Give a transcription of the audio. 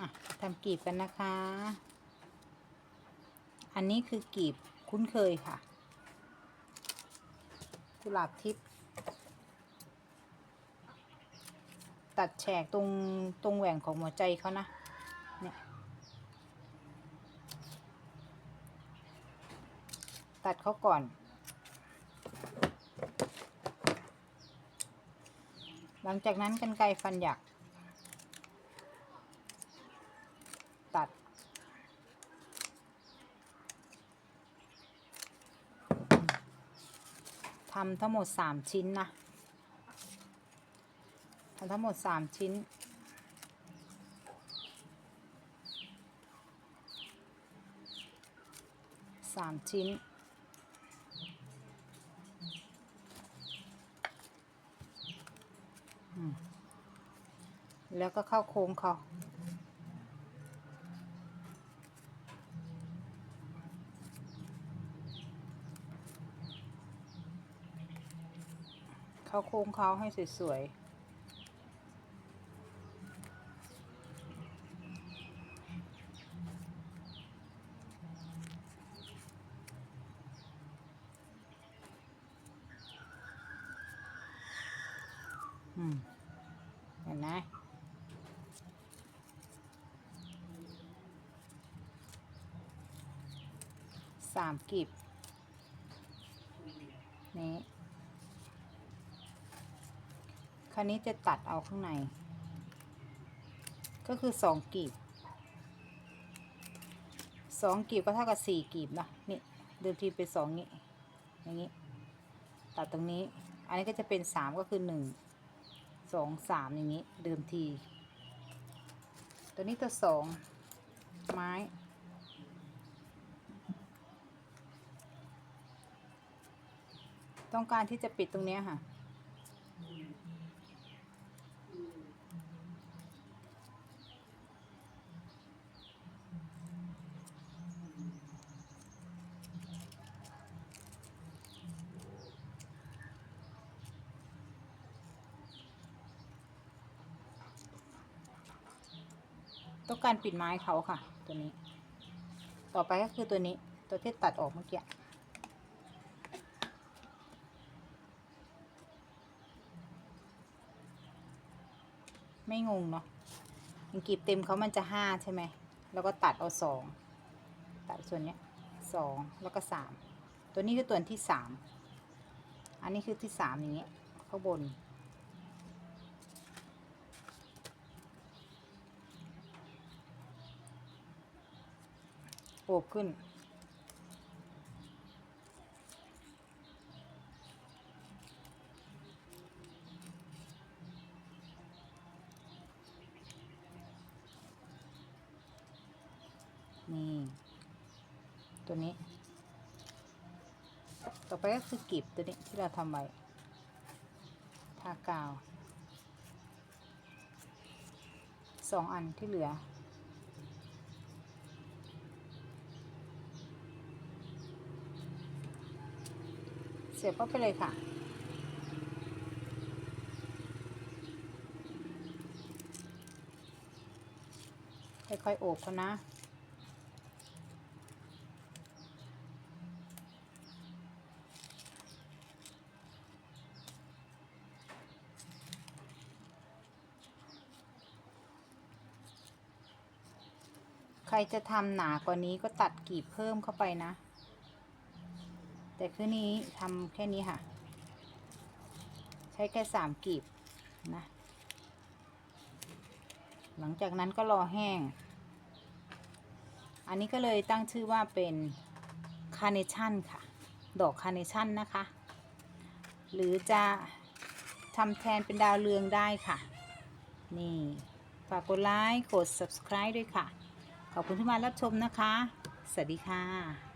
อะทำกีบกันนะคะ อันนี้คือกีบคุ้นเคยค่ะ กุหลาบทิพย์ตัดแฉกตรงตรงแหว่งของหัวใจเขานะ เนี่ย ตัดเขาก่อนหลังจากนั้นกันไกฟันหยัก ตัด ทำทั้งหมดสามชิ้นนะทำทั้งหมดสามชิ้น สามชิ้น แล้วก็เข้าโค้งเขา เข้าโค้งเขาให้สวยๆเห็นไหมสามกีบนี้ ค ราวนี้จะตัดเอาข้างใน ก็คือสองกีบสองกีบก็เท่ากับสี่กีบนะนี่เดิมทีเป็นสองนี้อย่างนี้ตัดตรงนี้ อันนี้ก็จะเป็นสามก็คือหนึ่งสองสามอย่างนี้เดิมที ตัวนี้ตัวสองไม้ต้องการที่จะปิดตรงเนี้ยค่ะ ต้องการปิดไม้เขาค่ะ ตัวนี้ ต่อไปก็คือตัวนี้ ตัวที่ตัดออกเมื่อกี้ไม่งงเนาะอย่างกีบเต็มเขามันจะห้าใช่ไหม แล้วก็ตัดเอาสอง ตัดส่วนเนี้ยสองแล้วก็สาม ตัวนี้คือตัวที่สาม อันนี้คือที่สามอย่างเงี้ยข้างบน โอบขึ้น นี่ ตัวนี้ ต่อไปก็คือกีบตัวนี้ที่เราทำไว้ทากาวสองอันที่เหลือ เสียบเข้าไปเลยค่ะ ค่อยๆโอบเขานะใครจะทำหนากว่านี้ก็ตัดกีบเพิ่มเข้าไปนะ แต่คือนี้ทำแค่นี้ค่ะ ใช้แค่สามกีบนะ หลังจากนั้นก็รอแห้ง อันนี้ก็เลยตั้งชื่อว่าเป็นคาร์เนชั่นค่ะ ดอกคาร์เนชั่นนะคะ หรือจะทำแทนเป็นดาวเรืองได้ค่ะ นี่ ฝากกดไลค์ กด subscribe ด้วยค่ะ ขอบคุณที่มารับชมนะคะ สวัสดีค่ะ